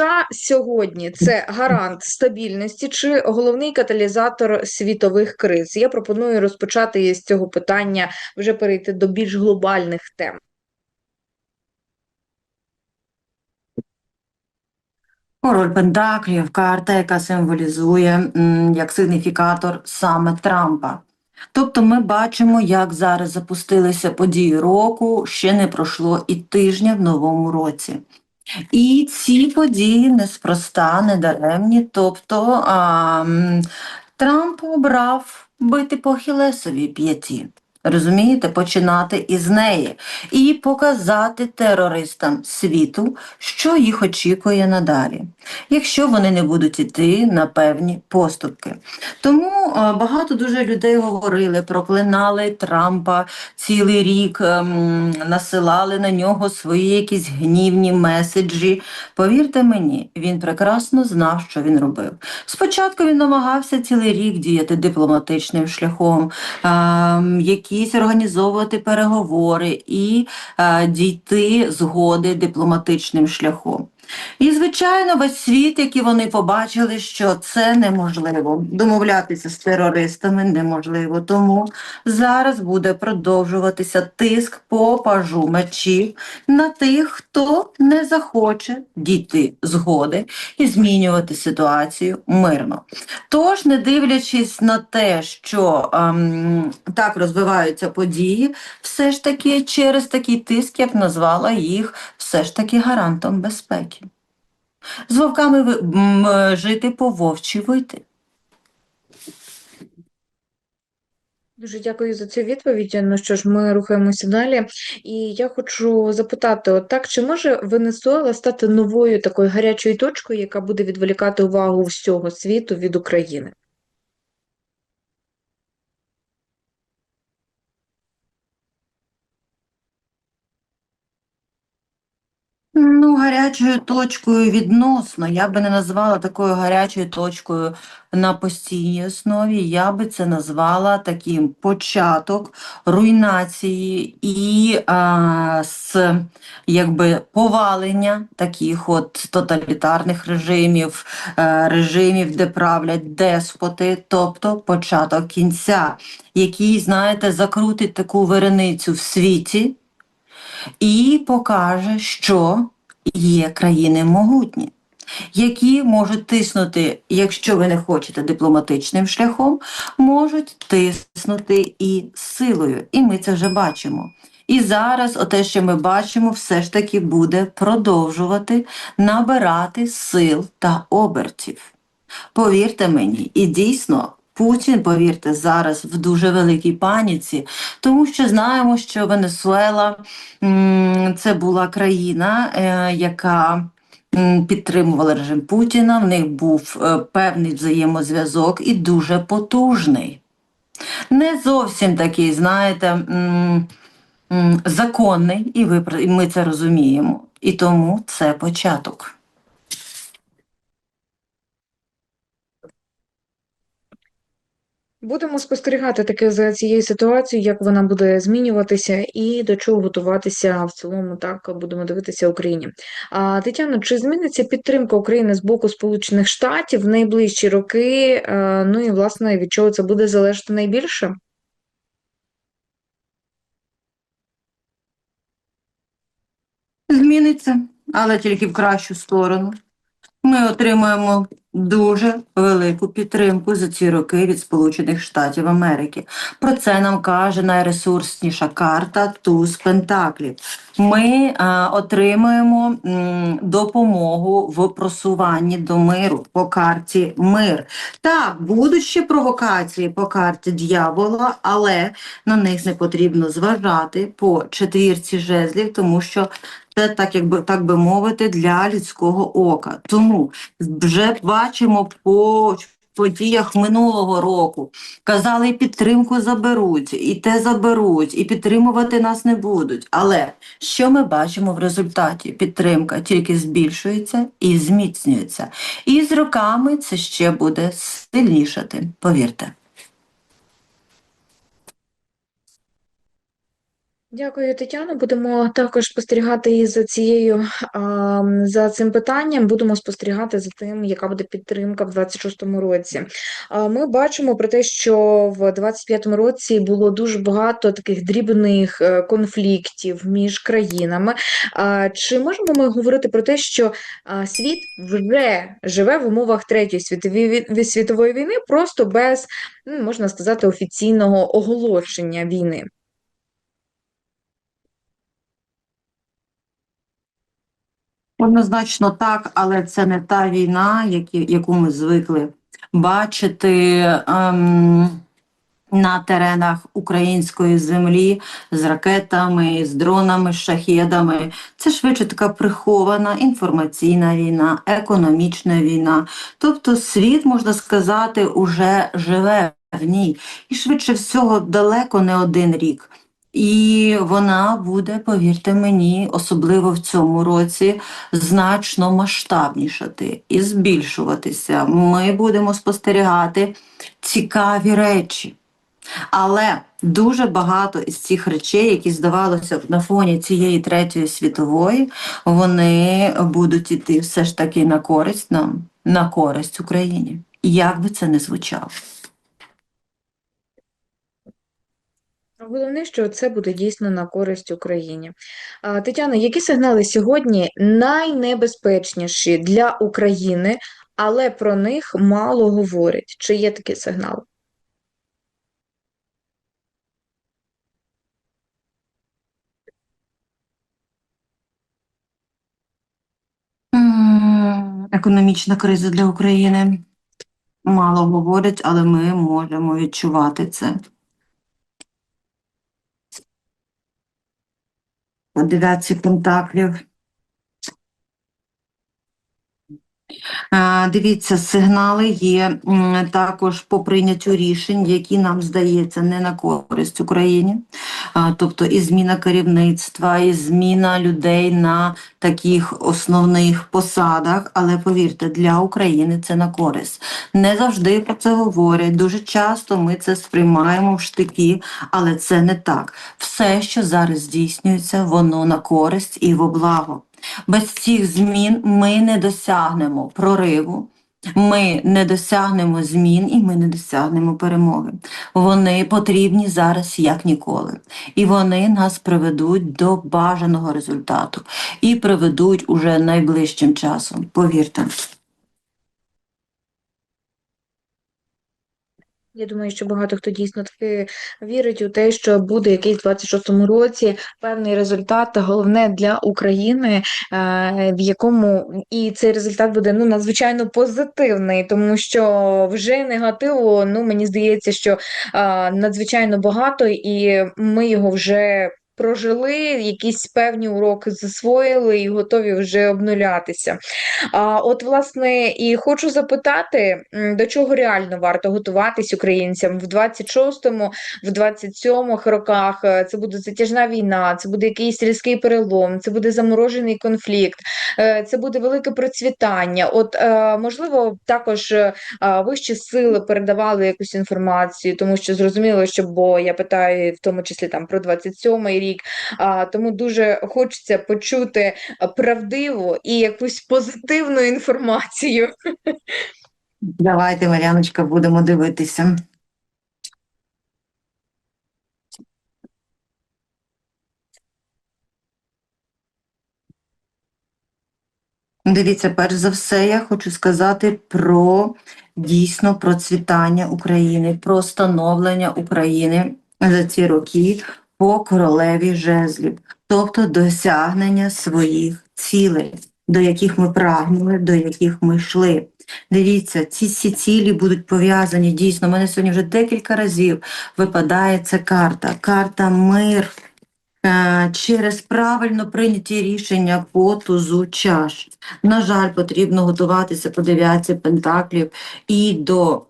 США сьогодні це гарант стабільності чи головний каталізатор світових криз? Я пропоную розпочати з цього питання, вже перейти до більш глобальних тем. Король Пентаклів, карта, яка символізує як сигніфікатор саме Трампа. Тобто ми бачимо, як зараз запустилися події року, ще не пройшло і тижня в новому році. І ці події неспроста, недаремні. Тобто а, Трамп обрав бити по Хілесовій п'яті. Розумієте, починати із неї і показати терористам світу, що їх очікує надалі, якщо вони не будуть іти на певні поступки. Тому е, багато дуже людей говорили, проклинали Трампа цілий рік, ем, насилали на нього свої якісь гнівні меседжі. Повірте мені, він прекрасно знав, що він робив. Спочатку він намагався цілий рік діяти дипломатичним шляхом, ем, якісь організовувати переговори і е, дійти згоди дипломатичним шляхом. І, звичайно, весь світ, який вони побачили, що це неможливо. Домовлятися з терористами неможливо. Тому зараз буде продовжуватися тиск по пажу мечів на тих, хто не захоче дійти згоди і змінювати ситуацію мирно. Тож, не дивлячись на те, що ем, так розвиваються події, все ж таки через такий тиск, я б назвала їх все ж таки гарантом безпеки. З вовками е, жити по вовчі вити. Дуже дякую за цю відповідь. Ну що ж, ми рухаємося далі. І я хочу запитати: от так, чи може Венесуела стати новою такою гарячою точкою, яка буде відволікати увагу всього світу від України? Ну, гарячою точкою відносно. Я би не назвала такою гарячою точкою на постійній основі. Я би це назвала таким початок руйнації і а, з якби повалення таких от тоталітарних режимів, е, режимів, де правлять деспоти, тобто початок кінця, який, знаєте, закрутить таку вереницю в світі і покаже, що є країни могутні, які можуть тиснути, якщо ви не хочете дипломатичним шляхом, можуть тиснути і силою. І ми це вже бачимо. І зараз, оте, що ми бачимо, все ж таки буде продовжувати набирати сил та обертів. Повірте мені, і дійсно. Путін, повірте, зараз в дуже великій паніці, тому що знаємо, що Венесуела це була країна, е, яка підтримувала режим Путіна. В них був е, певний взаємозв'язок і дуже потужний. Не зовсім такий, знаєте, законний, і ми це розуміємо. І тому це початок. Будемо спостерігати таки за цією ситуацією, як вона буде змінюватися і до чого готуватися в цілому. Так будемо дивитися Україні. А Тетяно, чи зміниться підтримка України з боку Сполучених Штатів в найближчі роки? Ну і власне від чого це буде залежати найбільше? Зміниться, але тільки в кращу сторону. Ми отримуємо дуже велику підтримку за ці роки від Сполучених Штатів Америки. Про це нам каже найресурсніша карта Туз Пентаклів. Ми е, отримуємо м, допомогу в просуванні до миру по карті мир. Так, будуть ще провокації по карті дьявола, але на них не потрібно зважати по четвірці жезлів, тому що це так, якби так би мовити, для людського ока. Тому вже бачимо по подіях минулого року. Казали, підтримку заберуть, і те заберуть, і підтримувати нас не будуть. Але що ми бачимо в результаті? Підтримка тільки збільшується і зміцнюється. І з роками це ще буде сильнішати, повірте. Дякую, Тетяно. Будемо також спостерігати і за цією за цим питанням. Будемо спостерігати за тим, яка буде підтримка в 26-му році. Ми бачимо про те, що в 25-му році було дуже багато таких дрібних е, конфліктів між країнами. Чи можемо ми говорити про те, що світ вже живе в умовах третьої світової світової війни, просто без, ну, можна сказати, офіційного оголошення війни? Однозначно так, але це не та війна, які, яку ми звикли бачити ем, на теренах української землі з ракетами, з дронами, з шахедами. Це швидше така прихована інформаційна війна, економічна війна. Тобто світ, можна сказати, уже живе в ній. І швидше всього далеко не один рік. І вона буде, повірте мені, особливо в цьому році, значно масштабнішати і збільшуватися. Ми будемо спостерігати цікаві речі. Але дуже багато із цих речей, які здавалося на фоні цієї третьої світової, вони будуть іти все ж таки на користь нам, на користь Україні. Як би це не звучало. Головне, що це буде дійсно на користь Україні. А, Тетяно, які сигнали сьогодні найнебезпечніші для України, але про них мало говорять? Чи є такий сигнал? Економічна криза для України. Мало говорять, але ми можемо відчувати це. Дев'ятці пентаклів. Е, Дивіться, сигнали є також по прийняттю рішень, які нам здається не на користь Україні. Е, Тобто і зміна керівництва, і зміна людей на таких основних посадах. Але повірте, для України це на користь. Не завжди про це говорять. Дуже часто ми це сприймаємо в штики, але це не так. Все, що зараз здійснюється, воно на користь і во благо. Без цих змін ми не досягнемо прориву, ми не досягнемо змін і ми не досягнемо перемоги. Вони потрібні зараз як ніколи. І вони нас приведуть до бажаного результату і приведуть уже найближчим часом. Повірте. Я думаю, що багато хто дійсно таки вірить у те, що буде якийсь в 26-му році певний результат, головне для України, е, в якому і цей результат буде ну надзвичайно позитивний, тому що вже негативу, ну мені здається, що надзвичайно багато, і ми його вже. Прожили, якісь певні уроки засвоїли і готові вже обнулятися. А от, власне, і хочу запитати, до чого реально варто готуватись українцям в 26-му, в 27-му роках. Е, Це буде затяжна війна, це буде якийсь різкий перелом, це буде заморожений конфлікт, е, це буде велике процвітання. От, е, можливо, також вищі сили передавали якусь інформацію, тому що зрозуміло, що бо я питаю в тому числі там про 27-й рік, а, тому дуже хочеться почути е, правдиву і якусь позитивну інформацію. Давайте, Мар'яночка, будемо дивитися. Дивіться, перш за все, я хочу сказати про дійсно процвітання України, про становлення України за ці роки по королеві жезлів, тобто досягнення своїх цілей, до яких ми прагнули, до яких ми йшли. Дивіться, ці всі цілі будуть пов'язані дійсно. У мене сьогодні вже декілька разів випадає ця карта. Карта мир е, через правильно прийняті рішення по тузу чаш. На жаль, потрібно готуватися по дев'ятці пентаклів і до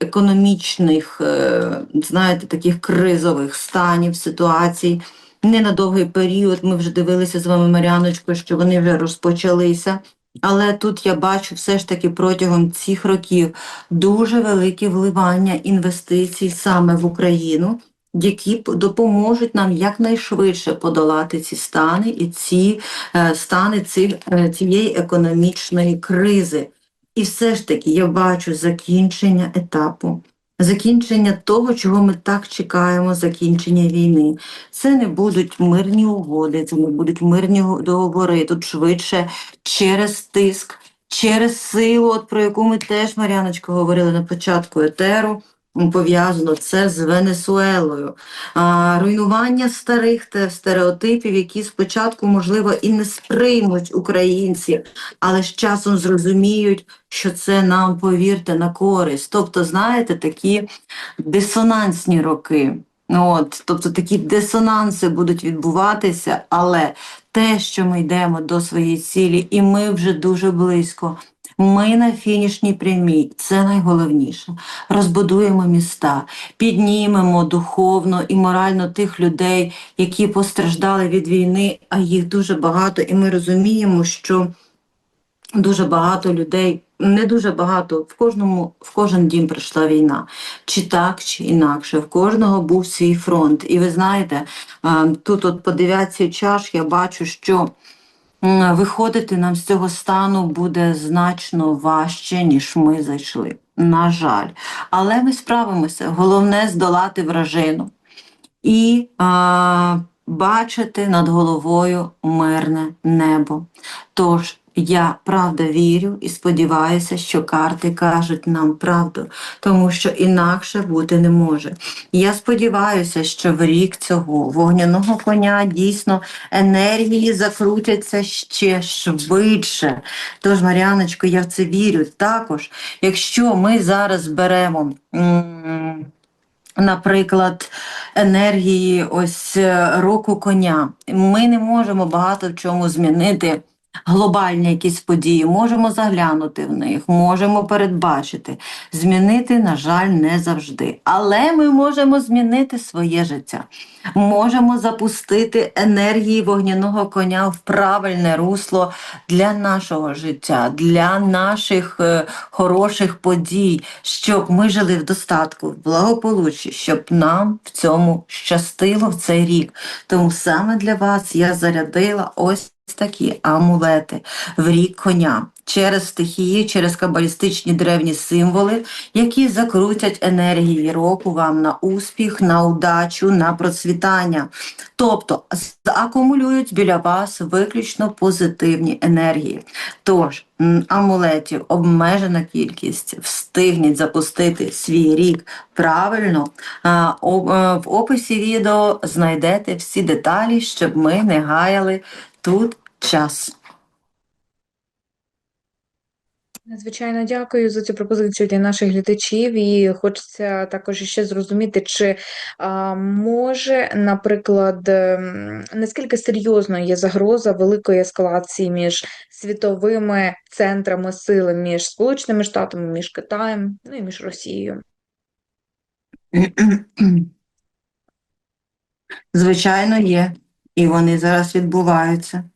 економічних, е, знаєте, таких кризових станів, ситуацій. Не на довгий період. Ми вже дивилися з вами, Маряночко, що вони вже розпочалися. Але тут я бачу все ж таки протягом цих років дуже велике вливання інвестицій саме в Україну які допоможуть нам якнайшвидше подолати ці стани і ці е, стани е, цієї економічної кризи. І все ж таки я бачу закінчення етапу, закінчення того, чого ми так чекаємо, закінчення війни. Це не будуть мирні угоди, це не будуть мирні договори. Тут швидше через тиск, через силу, от про яку ми теж, Мар'яночко, говорили на початку етеру. Пов'язано це з Венесуелою, а, руйнування старих те- стереотипів, які спочатку, можливо, і не сприймуть українці, але з часом зрозуміють, що це нам, повірте, на користь. Тобто, знаєте, такі дисонансні роки. От, тобто такі дисонанси будуть відбуватися, але те, що ми йдемо до своєї цілі, і ми вже дуже близько. Ми на фінішній прямій, це найголовніше. Розбудуємо міста, піднімемо духовно і морально тих людей, які постраждали від війни, а їх дуже багато, і ми розуміємо, що дуже багато людей, не дуже багато, в кожному, в кожен дім прийшла війна. Чи так, чи інакше. В кожного був свій фронт. І ви знаєте, тут от по дев'ятці чаш я бачу, що виходити нам з цього стану буде значно важче, ніж ми зайшли. На жаль. Але ми справимося. Головне здолати вражину і а, бачити над головою мирне небо. Тож я правда вірю і сподіваюся, що карти кажуть нам правду, тому що інакше бути не може. Я сподіваюся, що в рік цього вогняного коня дійсно енергії закрутяться ще швидше. Тож, Мар'яночко, я в це вірю. Також, якщо ми зараз беремо. Наприклад, енергії ось е, року коня. Ми не можемо багато в чому змінити глобальні якісь події. Можемо заглянути в них, можемо передбачити. Змінити, на жаль, не завжди. Але ми можемо змінити своє життя. Можемо запустити енергії вогняного коня в правильне русло для нашого життя, для наших е, хороших подій, щоб ми жили в достатку, в благополуччі, щоб нам в цьому щастило в цей рік. Тому саме для вас я зарядила ось такі амулети в рік коня через стихії, через кабалістичні древні символи, які закрутять енергії року вам на успіх, на удачу, на процвітання. Тобто акумулюють біля вас виключно позитивні енергії. Тож, амулетів обмежена кількість, встигніть запустити свій рік правильно. Е, В описі відео знайдете всі деталі, щоб ми не гаяли тут час. Надзвичайно дякую за цю пропозицію для наших глядачів. І хочеться також ще зрозуміти, чи а, може, наприклад, ем, наскільки серйозно є загроза великої ескалації між світовими центрами сили, між Сполученими Штатами, між Китаєм, ну і між Росією. Звичайно, є, і вони зараз відбуваються.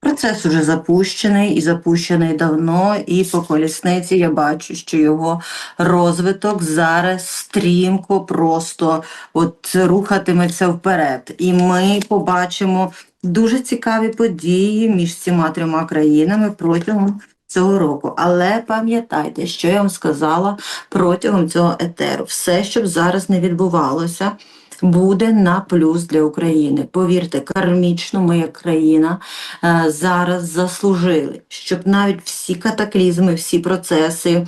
Процес уже запущений і запущений давно, і по колісниці я бачу, що його розвиток зараз стрімко просто от рухатиметься вперед. І ми побачимо дуже цікаві події між цими трьома країнами протягом цього року. Але пам'ятайте, що я вам сказала протягом цього етеру. Все, що зараз не відбувалося, буде на плюс для України. Повірте, кармічно ми як країна е, зараз заслужили, щоб навіть всі катаклізми, всі процеси, е,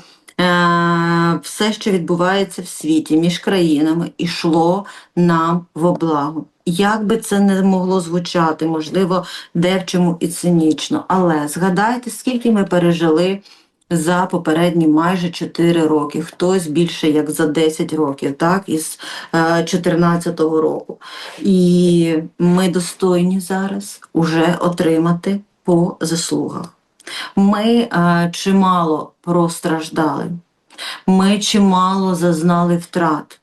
все, що відбувається в світі між країнами, ішло нам в благо. Як би це не могло звучати, можливо, де в чому і цинічно, але згадайте, скільки ми пережили за попередні майже 4 роки, хтось більше як за 10 років, так, із 2014 року. І ми достойні зараз уже отримати по заслугах. Ми е, чимало простраждали, ми чимало зазнали втрат.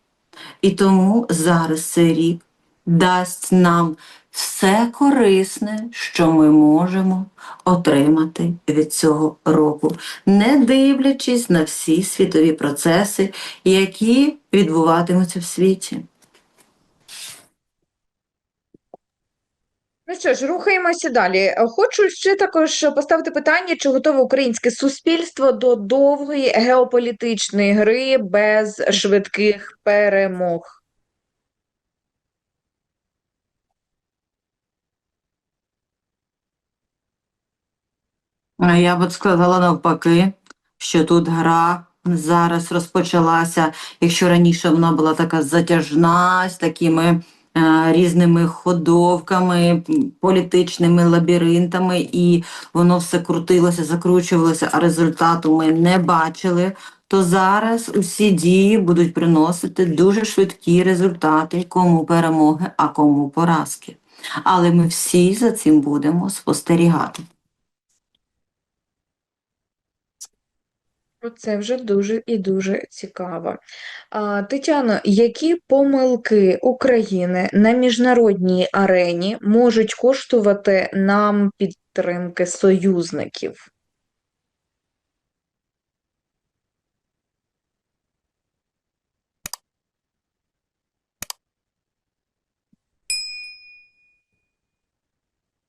І тому зараз цей рік дасть нам все корисне, що ми можемо отримати від цього року, не дивлячись на всі світові процеси, які відбуватимуться в світі. Ну що ж, рухаємося далі. Хочу ще також поставити питання, чи готове українське суспільство до довгої геополітичної гри без швидких перемог. Я б сказала навпаки, що тут гра зараз розпочалася. Якщо раніше вона була така затяжна, з такими е, різними ходовками, політичними лабіринтами, і воно все крутилося, закручувалося, а результату ми не бачили. То зараз усі дії будуть приносити дуже швидкі результати, кому перемоги, а кому поразки. Але ми всі за цим будемо спостерігати. Це вже дуже і дуже цікаво. Тетяно, які помилки України на міжнародній арені можуть коштувати нам підтримки союзників?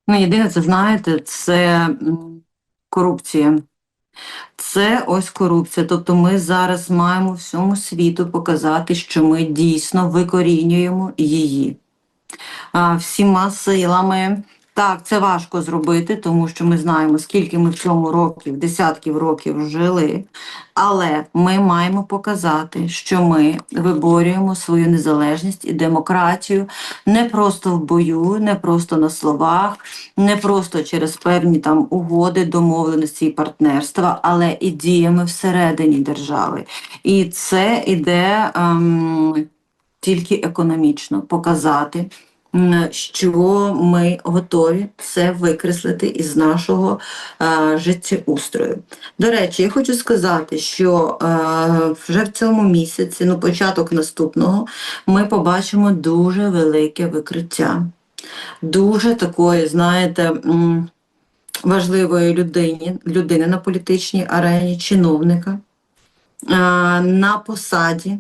Ну, єдине, це знаєте, це корупція. Це ось корупція. Тобто ми зараз маємо всьому світу показати, що ми дійсно викорінюємо її. А, всіма силами. Так, це важко зробити, тому що ми знаємо, скільки ми в цьому років, десятків років жили. Але ми маємо показати, що ми виборюємо свою незалежність і демократію не просто в бою, не просто на словах, не просто через певні там угоди, домовленості і партнерства, але і діями всередині держави. І це іде ем, тільки економічно показати, що ми готові це викреслити із нашого е, життєустрою. До речі, я хочу сказати, що е, вже в цьому місяці, ну початок наступного, ми побачимо дуже велике викриття. Дуже такої, знаєте, важливої людині, людини на політичній арені, чиновника е, на посаді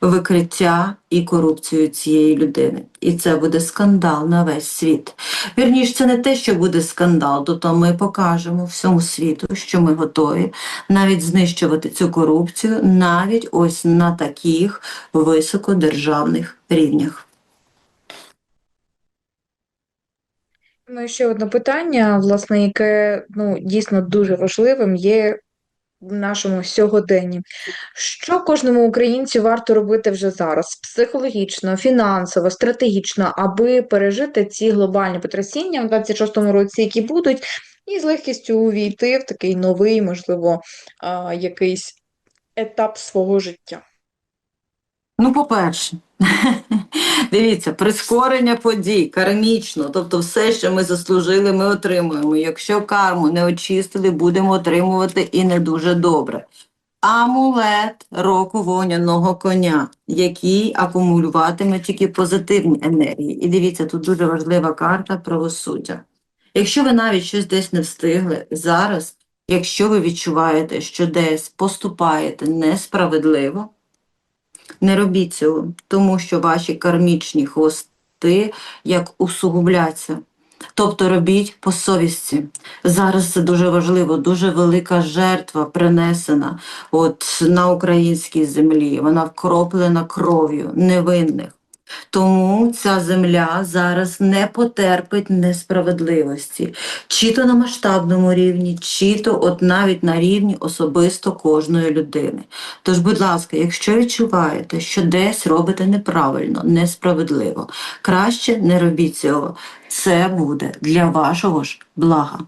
викриття і корупцію цієї людини. І це буде скандал на весь світ. Вірніше, це не те, що буде скандал, тобто ми покажемо всьому світу, що ми готові навіть знищувати цю корупцію, навіть ось на таких високодержавних рівнях. Ну, і ще одне питання, власне, яке ну, дійсно дуже важливим є в нашому сьогоденні. Що кожному українцю варто робити вже зараз? Психологічно, фінансово, стратегічно, аби пережити ці глобальні потрясіння в 26-му році, які будуть, і з легкістю увійти в такий новий, можливо, якийсь етап свого життя. Ну, по-перше, дивіться, прискорення подій, кармічно, тобто все, що ми заслужили, ми отримуємо. Якщо карму не очистили, будемо отримувати і не дуже добре. Амулет року вогняного коня, який акумулюватиме тільки позитивні енергії. І дивіться, тут дуже важлива карта правосуддя. Якщо ви навіть щось десь не встигли, зараз, якщо ви відчуваєте, що десь поступаєте несправедливо, не робіть цього, тому що ваші кармічні хвости як усугубляться. Тобто робіть по совісті. Зараз це дуже важливо, дуже велика жертва принесена от на українській землі. Вона вкроплена кров'ю невинних. Тому ця земля зараз не потерпить несправедливості, чи то на масштабному рівні, чи то от навіть на рівні особисто кожної людини. Тож, будь ласка, якщо відчуваєте, що десь робите неправильно, несправедливо, краще не робіть цього. Це буде для вашого ж блага.